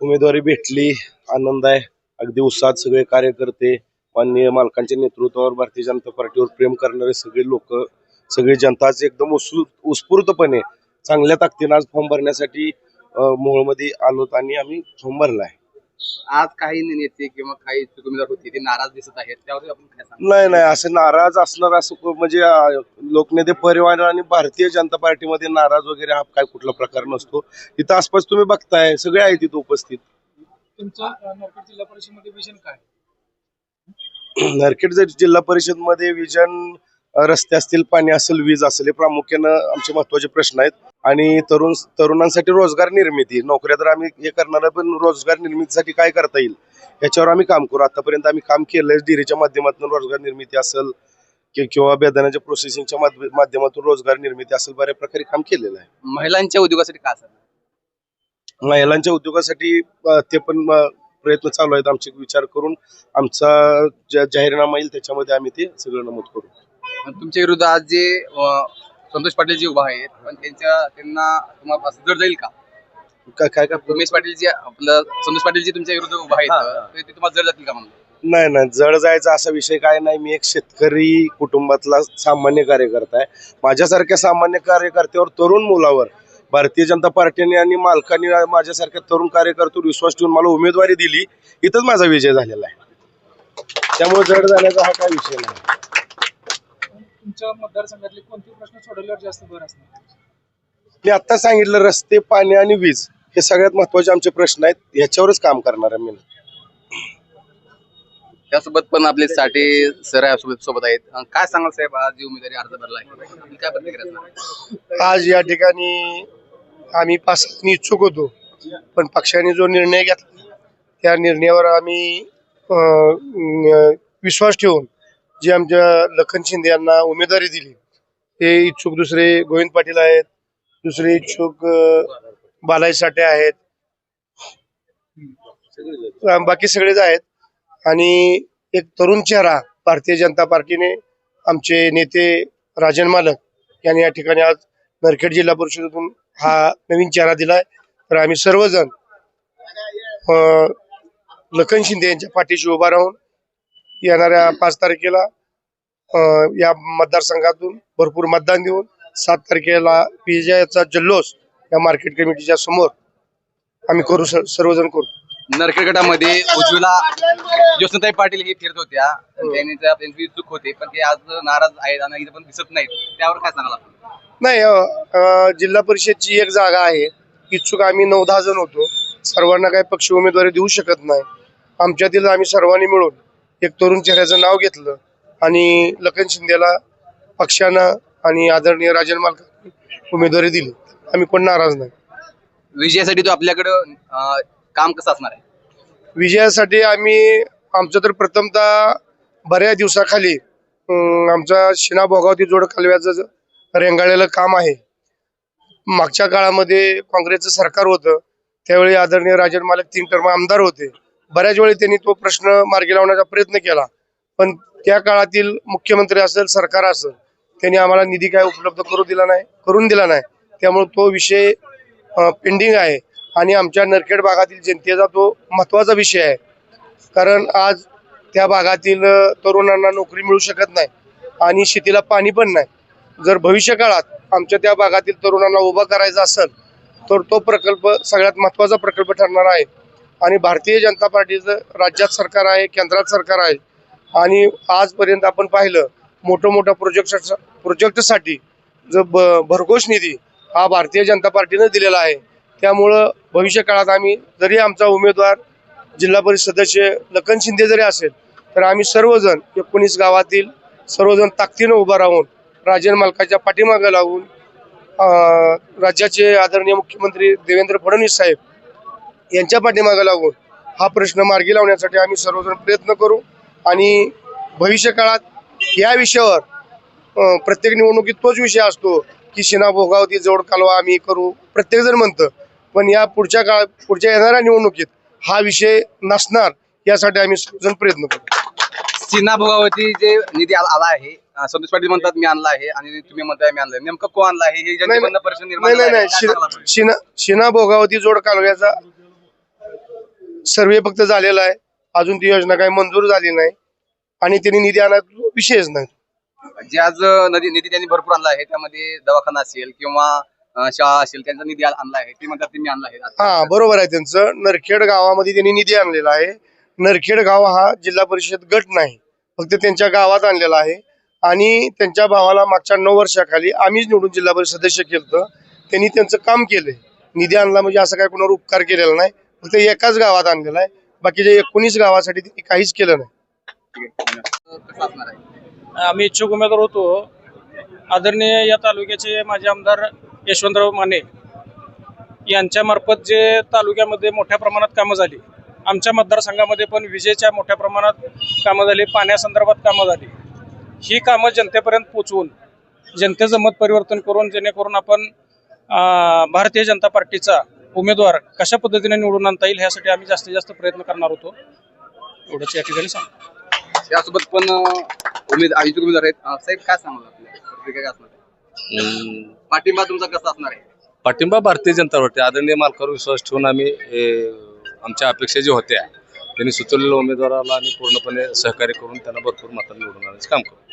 उमेदवारी भेटली. आनंद आहे. अगदी उत्साहात सगळे कार्यकर्ते माननीय मालकांच्या नेतृत्वावर भारतीय जनता पार्टीवर प्रेम करणारे सगळे लोक सगळी जनता एकदम उत्स्फूर्तपणे चांगल्या ताकदीनं आज फॉर्म भरण्यासाठी अं, मोहोळमध्ये आलोत आणि आम्ही फॉर्म भरलाय. आज काही नेते किंवा काही उमेदवार होते ते नाराज दिसत आहेत त्यावर आपण काय सांगू? नाही नाही असं नाराज असणार असं को- म्हणजे अं, लोकनेते परिवार आणि भारतीय जनता पार्टीमध्ये नाराज वगैरे हा काय कुठला प्रकार नसतो. इथं आसपास तुम्ही बघताय सगळे आहेत तिथं उपस्थित. तुमचं नरखेड जिल्हा परिषदेमध्ये विजन काय? नरखेड जर जिल्हा परिषदमध्ये विजन अ, रस्ते असतील पाणी असेल वीज असेल हे प्रामुख्यानं आमचे महत्त्वाचे प्रश्न आहेत. आणि तरुण तरुणांसाठी रोजगार निर्मिती. नोकऱ्या तर आम्ही हे करणार पण रोजगार निर्मितीसाठी काय करता येईल? याच्यावर आम्ही काम करू. आतापर्यंत आम्ही काम केलंय डिरीच्या माध्यमातून रोजगार निर्मिती असेल किंवा बेदाण्याच्या प्रोसेसिंगच्या माध्य- माध्यमातून रोजगार निर्मिती असेल बऱ्या प्रकारे काम केलेलं आहे. महिलांच्या उद्योगासाठी काय असं? महिलांच्या उद्योगासाठी ते पण प्रयत्न चालू आहेत. आमचे विचार करून आमचा जा- जाहीरनामा येईल त्याच्यामध्ये आम्ही ते सगळं नमूद करू. तुमच्या विरुद्ध आज जे संतोष पाटील जे उभा आहेत. पण त्यांच्या त्यांना तुम्हाला जड जाईल का? काय काय काय उमेश पाटील जे आपलं संतोष पाटील जे तुमच्या विरुद्ध उभा हा, आहेत ते ते तुम्हाला जड जातील का म्हणलं नाही नाही जड जायचा असा विषय काय नाही. मी एक शेतकरी कुटुंबातला सामान्य कार्यकर्ता आहे. माझ्यासारख्या सामान्य कार्यकर्त्यावर तरुण मुलावर भारतीय जनता पार्टीने आणि मालकांनी माझ्यासारख्या तरुण कार्यकर्त्यावर विश्वास ठेवून मला उमेदवारी दिली. इथंच माझा विजय झालेला आहे. त्यामुळे जड जाण्याचा हा काय विषय नाही. तुमच्या मतदारसंघातले कोणते प्रश्न सोडवल्यावर जास्त भर असणार? मी आता सांगितलं रस्ते पाणी आणि वीज हे सगळ्यात महत्त्वाचे आमचे प्रश्न आहेत. ह्याच्यावरच काम करणार आहे मी. त्यासोबत पण आपले साठे सर आहे सोबत सोबत आहेत. अ, काय सांगाल साहेब? आज जी उमेदवारी अर्ज भरला आहे. काय प्रतिक्रिया असणार आहे? आज या ठिकाणी आम्ही पाच इच्छुक होतो पण पक्षाने जो निर्णय घेतला त्या निर्णयावर आम्ही अं, विश्वास ठेवून जे आमच्या लखन शिंदे यांना उमेदवारी दिली ते इच्छुक दुसरे गोविंद पाटील आहेत दुसरे इच्छुक बालाजी साठे आहेत. बाकी सगळेच आहेत. आणि एक तरुण चेहरा भारतीय जनता पार्टीने आमचे नेते राजन मालक यांनी या ठिकाणी आज नरखेड जिल्हा परिषदेतून हा नवीन चेहरा दिलाय. तर आम्ही सर्वजण लखन शिंदे यांच्या पाठीशी उभा राहून येणाऱ्या पाच तारखेला या मतदारसंघातून भरपूर मतदान देऊन सात तारखेला विजयाचा जल्लोष या मार्केट कमिटीच्या समोर आम्ही करू सर्वजण करू. नरखेड गटामध्ये उज्ज्वला ज्योत्स्नाताई पाटील हे फिरत होत्या. त्या- त्यांची चूक होते पण ते आज नाराज आहेत आणि पण दिसत नाहीत. त्यावर काय सांगाल आपण? नाही जिल्हा परिषदची एक जागा आहे. इच्छुक आम्ही नऊ दहा जण होतो. सर्वांना काही पक्ष उमेदवारी देऊ शकत नाही. आमच्यातील आम्ही सर्वांनी मिळून एक तरुण चेहऱ्याचं नाव घेतलं आणि लखन शिंदेला पक्षानं आणि आदरणीय राजन मालकांनी उमेदवारी दिली. आम्ही कोण नाराज नाही. विजयासाठी तो आपल्याकडं अं, काम कसं असणार आहे? विजयासाठी आम्ही आमचं तर प्रथमतः बऱ्याच दिवसाखाली अं, आमचा शिना भोगावती जोड कालव्याचं ज- रेंगाळलेलं काम आहे. मागच्या काळामध्ये काँग्रेसचं सरकार होतं. त्यावेळी आदरणीय राजन मालक तीन टर्म आमदार होते. बऱ्याच वेळी त्यांनी तो प्रश्न मार्गी लावण्याचा प्रयत्न केला. पण त्या काळातील मुख्यमंत्री असेल सरकार असेल त्यांनी आम्हाला निधी काय उपलब्ध करू दिला नाही करून दिला नाही. त्यामुळे तो विषय पेंडिंग आहे. आणि आमच्या नरखेड भागातील जनतेचा तो महत्त्वाचा विषय आहे. कारण आज त्या भागातील तरुणांना नोकरी मिळू शकत नाही आणि शेतीला पाणी पण नाही. जर भविष्य काळात आमच्या त्या भागातील तरुणांना उभा करायचा असेल तर तो प्रकल्प सगळ्यात महत्त्वाचा प्रकल्प ठरणार आहे. आणि भारतीय जनता पार्टीचं राज्यात सरकार आहे केंद्रात सरकार आहे. आणि आजपर्यंत आपण पाहिलं मोठं मोठ्या प्रोजेक्ट प्रोजेक्टसाठी जो ब भरघोष निधी हा भारतीय जनता पार्टीनं दिलेला आहे. त्यामुळं भविष्य काळात आम्ही जरी आमचा उमेदवार जिल्हा परिषद सदस्य लखन शिंदे जरी असेल तर आम्ही सर्वजण एकोणीस गावातील सर्वजण ताकदीनं उभा राहून राजन मालकाच्या पाठीमागे लागून राज्याचे आदरणीय मुख्यमंत्री देवेंद्र फडणवीस साहेब यांच्या पाठीमागे लागून हा प्रश्न मार्गी लावण्यासाठी आम्ही सर्वजण प्रयत्न करू. आणि भविष्य काळात या विषयावर प्रत्येक निवडणुकीत तोच विषय असतो की शिना भोगावती जोड कालवा आम्ही करू प्रत्येक जण म्हणतं. पण या पुढच्या काळ पुढच्या येणाऱ्या निवडणुकीत हा विषय नसणार यासाठी आम्ही सर्वजण प्रयत्न करू. सिन्हा भोगावती जे निधी आला आहे संतोष पाटील म्हणतात मी आणला आहे. आणि तुम्ही म्हणताय मी आणलाय नेमकं को आणला आहे? हे नाही नाही शिना भोगावती जोड कालव्याचा सर्वे फक्त झालेला आहे. अजून ती योजना काही मंजूर झाली नाही. आणि त्यांनी निधी आणायचा विषयच नाही. जे आज नदी निधी त्यांनी भरपूर आणला आहे. त्यामध्ये दवाखाना असेल किंवा अं, शाळा असेल त्यांचा निधी आणला आहे. ते म्हणतात त्यांनी आणला आहे. हा बरोबर आहे त्यांचं. नरखेड गावामध्ये त्यांनी निधी आणलेला आहे. नरखेड गाव हा जिल्हा परिषद गट नाही. फक्त त्यांच्या गावात आणलेला आहे. आणि त्यांच्या भावाला मागच्या नऊ वर्षाखाली आम्हीच निवडून जिल्हा परिषद सदस्य केलं त्यांनी त्यांचं काम केलंय. निधी आणला म्हणजे असं काय कोणावर उपकार केलेला नाही. फक्त एकाच गावात आणलेला आहे. बाकीच्या एकोणीस गावासाठी त्यांनी काहीच केलं नाही. आम्ही इच्छुक उमेदवार होतो. आदरणीय या तालुक्याचे माजी आमदार यशवंतराव माने यांच्यामार्फत जे तालुक्यामध्ये मोठ्या प्रमाणात कामं झाली आमच्या मतदारसंघामध्ये पण विजेच्या मोठ्या प्रमाणात कामं झाली पाण्यासंदर्भात कामं झाली. ही कामं जनतेपर्यंत पोचवून जनतेचं मत परिवर्तन करून जेणेकरून आपण भारतीय जनता पार्टीचा उमेदवार कशा पद्धतीने निवडून आणता येईल ह्यासाठी आम्ही जास्तीत जास्त प्रयत्न करणार होतो. एवढंच या ठिकाणी सांग त्यासोबत पण उमेद इच्छुक उमेदवार आहेत. साहेब काय सांगाल आपल्याला प्रतिक्रिया काय असणार आहे? हम्म, पाठिंबा तुमचा कसा असणार आहे? पाठिंबा भारतीय जनता पार्टी आदरणीय मालकावर विश्वास ठेवून आम्ही आमच्या अपेक्षा ज्या होत्या त्यांनी सुचवलेल्या उमेदवाराला आम्ही पूर्णपणे सहकार्य करून त्यांना भरपूर मतांनी निवडून आणण्याचे काम करू.